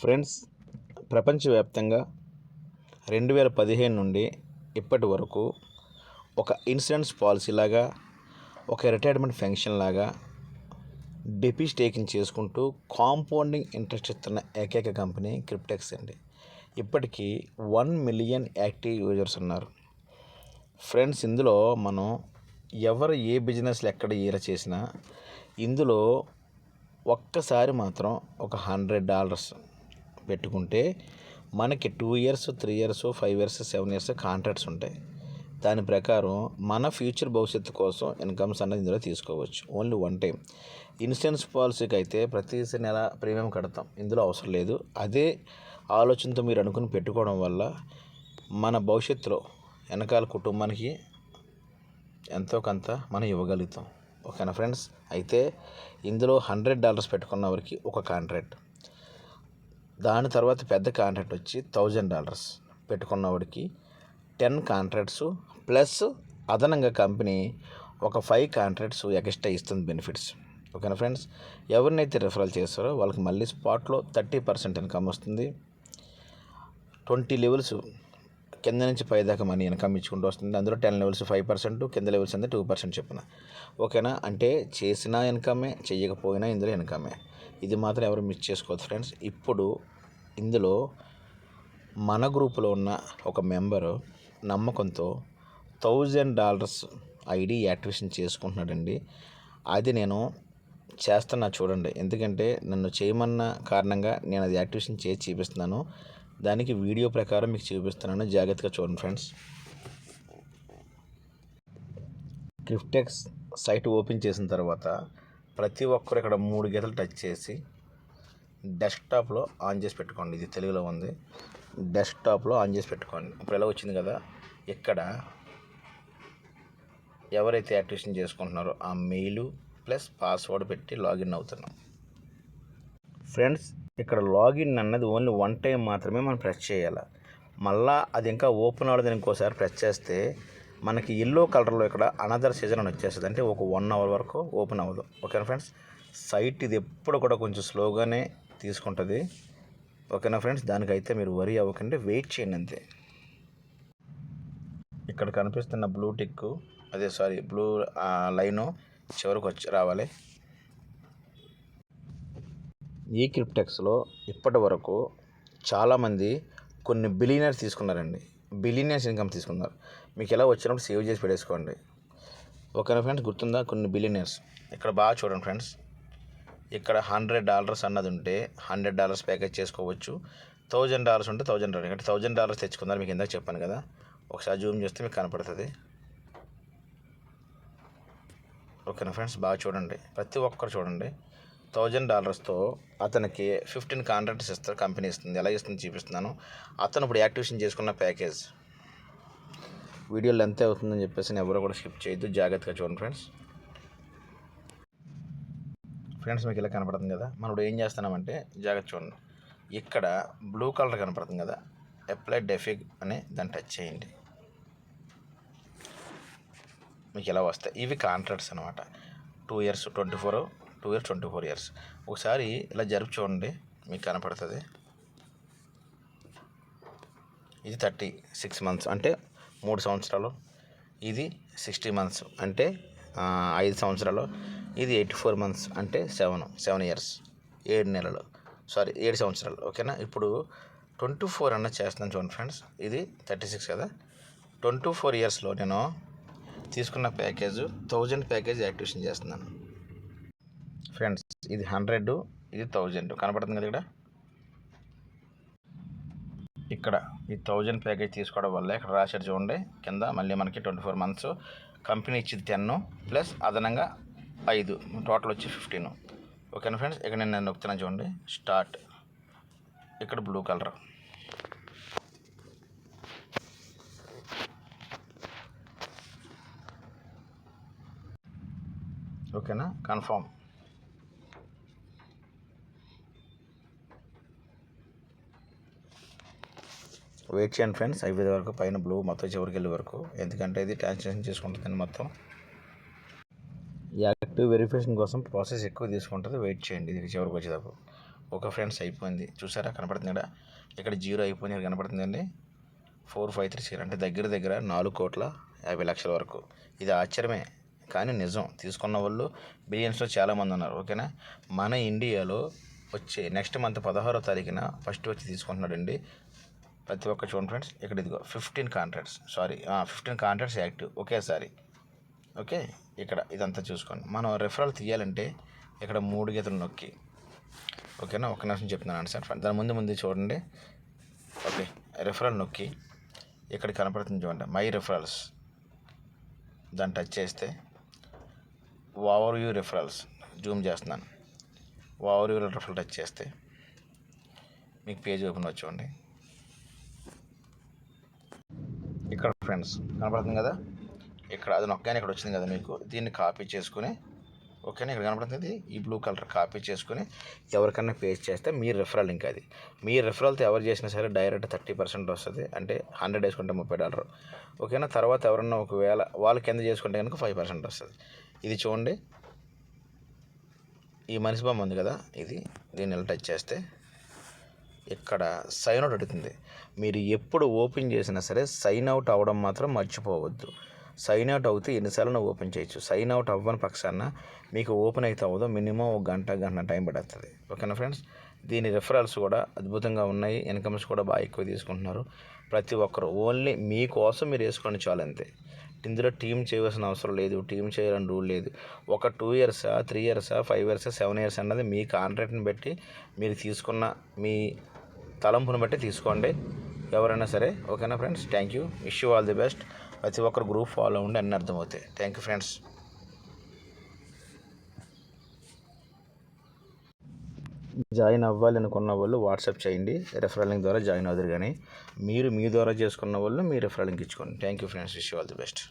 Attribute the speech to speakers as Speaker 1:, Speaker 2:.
Speaker 1: Friends ప్రపంచవ్యాప్తంగా రెండు వేల పదిహేను నుండి ఇప్పటి వరకు ఒక ఇన్సూరెన్స్ పాలసీ లాగా ఒక రిటైర్మెంట్ ఫెన్షన్ లాగా డెపి స్టేకింగ్ చేసుకుంటూ కాంపౌండింగ్ ఇంట్రెస్ట్ ఇస్తున్న ఏకైక కంపెనీ క్రిప్టెక్స్ అండి. ఇప్పటికీ వన్ మిలియన్ యాక్టివ్ యూజర్స్ ఉన్నారు. ఫ్రెండ్స్ ఇందులో మనం ఎవరు ఏ బిజినెస్లు ఎక్కడ ఏర చేసినా ఇందులో ఒక్కసారి మాత్రం ఒక హండ్రెడ్ డాలర్స్ పెట్టుకుంటే మనకి two years three years five years seven years contracts ఉంటాయి. దాని ప్రకారం మన ఫ్యూచర్ భవిష్యత్తు కోసం ఇన్కమ్స్ అన్నది ఇందులో తీసుకోవచ్చు. Only one time. ఇన్సూరెన్స్ పాలసీకి అయితే ప్రతి నెల ప్రీమియం కడతాం. ఇందులో అవసరం లేదు. అదే ఆలోచనతో మీరు అనుకుని పెట్టుకోవడం వల్ల మన భవిష్యత్తులో వెనకాల కుటుంబానికి ఎంతో కొంత మనం ఇవ్వగలుగుతాం. ఓకేనా ఫ్రెండ్స్? అయితే ఇందులో హండ్రెడ్ డాలర్స్ పెట్టుకున్న వారికి ఒక కాంట్రాక్ట్. దాని తర్వాత పెద్ద కాంట్రాక్ట్ వచ్చి థౌజండ్ డాలర్స్ పెట్టుకున్నవాడికి టెన్ కాంట్రాక్ట్స్ ప్లస్ అదనంగా కంపెనీ ఒక ఫైవ్ కాంట్రాక్ట్స్ ఎక్స్ట్రా ఇస్తుంది బెనిఫిట్స్. ఓకేనా ఫ్రెండ్స్? ఎవరినైతే రిఫరల్ చేస్తారో వాళ్ళకి మళ్ళీ స్పాట్లో థర్టీ పర్సెంట్ ఇన్కమ్ వస్తుంది. ట్వంటీ లెవెల్స్ కింద నుంచి పై దాకా మనీ ఇన్కమ్ ఇచ్చుకుంటూ వస్తుంది. అందులో టెన్ లెవెల్స్ ఫైవ్ పర్సెంట్ కింద లెవెల్స్ అంటే టూ పర్సెంట్ చెప్పిన. ఓకేనా? అంటే చేసినా ఇన్కమే చేయకపోయినా ఇందులో ఇన్కమే. ఇది మాత్రం ఎవరు మిస్ చేసుకోవద్దు ఫ్రెండ్స్ ఇప్పుడు ఇందులో మన గ్రూపులో ఉన్న ఒక మెంబరు నమ్మకంతో థౌజండ్ డాలర్స్ ఐడి యాక్టివేషన్ చేసుకుంటున్నాడండి. అది నేను చేస్తున్నా చూడండి. ఎందుకంటే నన్ను చేయమన్న కారణంగా నేను అది యాక్టివేషన్ చేసి చూపిస్తున్నాను. దానికి వీడియో ప్రకారం మీకు చూపిస్తున్నాను. జాగ్రత్తగా చూడండి ఫ్రెండ్స్ క్రిప్టెక్స్ సైట్ ఓపెన్ చేసిన తర్వాత ప్రతి ఒక్కరు ఇక్కడ మూడు గీతలు టచ్ చేసి డెస్క్టాప్లో ఆన్ చేసి పెట్టుకోండి. ఇది తెలుగులో ఉంది. డెస్క్టాప్లో ఆన్ చేసి పెట్టుకోండి. ఇప్పుడు ఎలా వచ్చింది కదా? ఇక్కడ ఎవరైతే యాక్టివేషన్ చేసుకుంటున్నారో ఆ మెయిల్ ప్లస్ పాస్వర్డ్ పెట్టి లాగిన్ అవుతున్నాం. ఫ్రెండ్స్ ఇక్కడ లాగిన్ అన్నది ఓన్లీ వన్ టైం మాత్రమే మనం ప్రెస్ చేయాలి. మళ్ళా అది ఇంకా ఓపెన్ అవ్వదని ఇంకోసారి ప్రెస్ చేస్తే మనకి ఎల్లో కలర్లో ఇక్కడ అనదర్ సీజన్ అని వచ్చేస్తుంది. అంటే ఒక వన్ అవర్ వరకు ఓపెన్ అవ్వదు. ఓకేనా ఫ్రెండ్స్ సైట్ ఇది ఎప్పుడు కూడా కొంచెం స్లోగానే తీసుకుంటుంది. ఓకేనా ఫ్రెండ్స్ దానికైతే మీరు వరి అవ్వకండి. వెయిట్ చేయండి అంతే. ఇక్కడ కనిపిస్తున్న బ్లూ టిక్ అదే సారీ బ్లూ లైను చివరికి వచ్చి రావాలి. ఈ క్రిప్టెక్స్లో ఇప్పటి వరకు చాలామంది కొన్ని బిలీనర్స్ తీసుకున్నారండి. బిలియనర్స్ ఇన్కమ్ తీసుకున్నారు. మీకు ఎలా వచ్చినప్పుడు సేవ్ చేసి పెట్టేసుకోండి. ఓకేనా ఫ్రెండ్స్? గుర్తుందా? కొన్ని బిలియనర్స్ ఇక్కడ బాగా చూడండి ఫ్రెండ్స్. ఇక్కడ హండ్రెడ్ డాలర్స్ అన్నది ఉంటే హండ్రెడ్ డాలర్స్ ప్యాకేజ్ చేసుకోవచ్చు. థౌజండ్ డాలర్స్ ఉంటే థౌజండ్ డాలర్ అంటే థౌజండ్ డాలర్స్ తెచ్చుకున్నారు మీకు ఇందాక చెప్పాను కదా. ఒకసారి జూమ్ చేస్తే మీకు కనపడుతుంది. ఓకేనా ఫ్రెండ్స్? బాగా చూడండి. ప్రతి ఒక్కరు చూడండి. థౌజండ్ డాలర్స్తో అతనికి ఫిఫ్టీన్ కాంట్రాక్ట్స్ ఇస్తారు. కంపెనీ ఇస్తుంది. ఎలా ఇస్తుంది చూపిస్తున్నాను. అతను ఇప్పుడు యాక్టివేషన్ చేసుకున్న ప్యాకేజ్ వీడియోలో లెంత్ అవుతుందని చెప్పేసి నేను ఎవరు కూడా స్కిప్ చేయొద్దు. జాగ్రత్తగా చూడండి ఫ్రెండ్స్. ఫ్రెండ్స్ మీకు ఇలా కనపడుతుంది కదా? మనం ఇప్పుడు ఏం చేస్తున్నామంటే జాగ్రత్త చూడండి. ఇక్కడ బ్లూ కలర్ కనపడుతుంది కదా? అప్లై డెఫిగ్ అని దాన్ని టచ్ చేయండి. మీకు ఇలా వస్తాయి. ఇవి కాంట్రాక్ట్స్ అనమాట two years twenty four two years twenty four years ఒకసారి ఇలా జరుపు చూడండి. మీకు కనపడుతుంది. ఇది థర్టీ సిక్స్ మంత్స్ అంటే మూడు సంవత్సరాలు ఇది సిక్స్టీ మంత్స్ అంటే ఐదు సంవత్సరాలు ఇది ఎయిటీ ఫోర్ మంత్స్ అంటే సెవెన్ సెవెన్ ఇయర్స్ ఏడు నెలలు సారీ ఏడు సంవత్సరాలు ఓకేనా? ఇప్పుడు ట్వంటీ ఫోర్ అన్న చేస్తున్నాను చూడండి ఫ్రెండ్స్ ఇది థర్టీ సిక్స్ కదా? ట్వంటీ ఫోర్ ఇయర్స్లో నేను తీసుకున్న ప్యాకేజ్ థౌజండ్ ప్యాకేజ్ యాక్టివేషన్ చేస్తున్నాను. ఫ్రెండ్స్ ఇది హండ్రెడ్ ఇది థౌజండ్ కనపడుతుంది కదా ఇక్కడ? ఇక్కడ ఈ థౌజండ్ ప్యాకేజ్ తీసుకోవడం వల్ల ఇక్కడ రాశారు చూడండి. కింద మళ్ళీ మనకి ట్వంటీ ఫోర్ మంత్స్ కంపెనీ ఇచ్చింది టెన్ ప్లస్ అదనంగా ఐదు. టోటల్ వచ్చి ఫిఫ్టీన్. ఓకేనా ఫ్రెండ్స్? ఇక్కడ నేను నేను నొక్కుతున్నాను చూడండి. స్టార్ట్. ఇక్కడ బ్లూ కలర్. ఓకేనా? కన్ఫామ్. వెయిట్ చేయండి ఫ్రెండ్స్. అయిపోయే వరకు పైన బ్లూ మొత్తం చివరికి వెళ్ళే వరకు. ఎందుకంటే ఇది ట్రాన్సాక్షన్ చేసుకుంటుంది మొత్తం. యాక్టివ్ వెరిఫికేషన్ కోసం ప్రాసెస్ ఎక్కువ తీసుకుంటుంది. వెయిట్ చేయండి ఇది చివరికి వచ్చేటప్పుడు. ఒక ఫ్రెండ్స్ అయిపోయింది. చూసారా? కనపడుతుందా? ఇక్కడ జీరో అయిపోయింది కనపడుతుందండి. ఫోర్ ఫైవ్ త్రీ సిక్స్ అంటే దగ్గర దగ్గర నాలుగు కోట్ల యాభై లక్షల వరకు. ఇది ఆశ్చర్యమే కానీ నిజం. తీసుకున్న వాళ్ళు బిలియన్స్లో చాలామంది ఉన్నారు ఓకేనా? మన ఇండియాలో వచ్చే నెక్స్ట్ మంత్ పదహారో తారీఖున ఫస్ట్ వచ్చి తీసుకుంటున్నాడండి ప్రతి ఒక్క చూడండి ఫ్రెండ్స్ ఇక్కడ ఇదిగో fifteen contracts sorry fifteen contracts active ఒకేసారి. ఓకే ఇక్కడ ఇదంతా చూసుకోండి. మనం రెఫరల్ తీయాలంటే ఇక్కడ మూడు గీతలు నొక్కి. ఓకేనా ఒక నిమిషం చెప్తున్నాను సార్ దాని ముందు ముందు చూడండి. ఓకే రెఫరల్ నొక్కి. ఇక్కడ కనపడుతుంది చూడండి మై రెఫరల్స్ దాన్ని టచ్ చేస్తే ఓవర్ వ్యూ రెఫరల్స్ జూమ్ చేస్తున్నాను. ఓవర్ వ్యూ రెఫరల్ టచ్ చేస్తే మీకు పేజ్ ఓపెన్ వచ్చి ఇక్కడ ఫ్రెండ్స్ కనపడుతుంది కదా? ఇక్కడ అది నొక్కాని ఇక్కడ వచ్చింది కదా మీకు? దీన్ని కాపీ చేసుకుని ఓకేనా? ఇక్కడ కనపడుతుంది? ఈ బ్లూ కలర్ కాపీ చేసుకుని ఎవరికన్నా పేస్ట్ చేస్తే మీ రిఫరల్ లింక్ అది. మీ రిఫరల్తో ఎవరు చేసినా సరే డైరెక్ట్ థర్టీ పర్సెంట్ వస్తుంది. అంటే హండ్రెడ్ వేసుకుంటే ముప్పై డాలర్ ఓకేనా? తర్వాత ఎవరన్నా ఒకవేళ వాళ్ళు కింద చేసుకుంటే కనుక ఫైవ్ పర్సెంట్ వస్తుంది. ఇది చూడండి. ఈ మనిషి బొమ్మ ఉంది కదా? ఇది దీన్ని ఇలా టచ్ చేస్తే ఇక్కడ సైన్ అవుట్ అడుగుతుంది. మీరు ఎప్పుడు ఓపెన్ చేసినా సరే సైన్ అవుట్ అవ్వడం మాత్రం మర్చిపోవద్దు. సైన్ అవుట్ అవుతే ఎన్నిసార్లు ఓపెన్ చేయొచ్చు. సైన్ అవుట్ అవ్వని పక్షాన మీకు ఓపెన్ అయితే అవ్వదు. మినిమం ఒక గంట గంట టైం పడుతుంది. ఓకేనా ఫ్రెండ్స్ దీని రెఫరల్స్ కూడా అద్భుతంగా ఉన్నాయి. ఇన్కమ్స్ కూడా బాగా ఎక్కువ తీసుకుంటున్నారు. ప్రతి ఒక్కరు ఓన్లీ మీకోసం మీరు వేసుకోండి చాలు అంతే. ఇందులో టీం చేయవలసిన అవసరం లేదు. టీం చేయాలని రూల్ లేదు. ఒక టూ ఇయర్సా త్రీ ఇయర్సా ఫైవ్ ఇయర్సా సెవెన్ ఇయర్స్ అన్నది మీ కాంట్రాక్ట్ని బట్టి మీరు తీసుకున్న మీ తలంపుని బట్టి తీసుకోండి. ఎవరైనా సరే ఓకేనా friends? Thank you wish you all the best ప్రతి ఒక్కరు గ్రూప్ ఫాలో ఉండి అన్నీ అర్థమవుతాయి. థ్యాంక్ యూ ఫ్రెండ్స్ జాయిన్ అవ్వాలి అనుకున్న వాళ్ళు వాట్సాప్ చేయండి. రెఫరల్ లింక్ ద్వారా జాయిన్ అవుతారు కానీ మీరు మీ ద్వారా చేసుకున్న వాళ్ళు మీ రెఫరల్ లింక్ ఇచ్చుకోండి. Thank you friends wish you all the best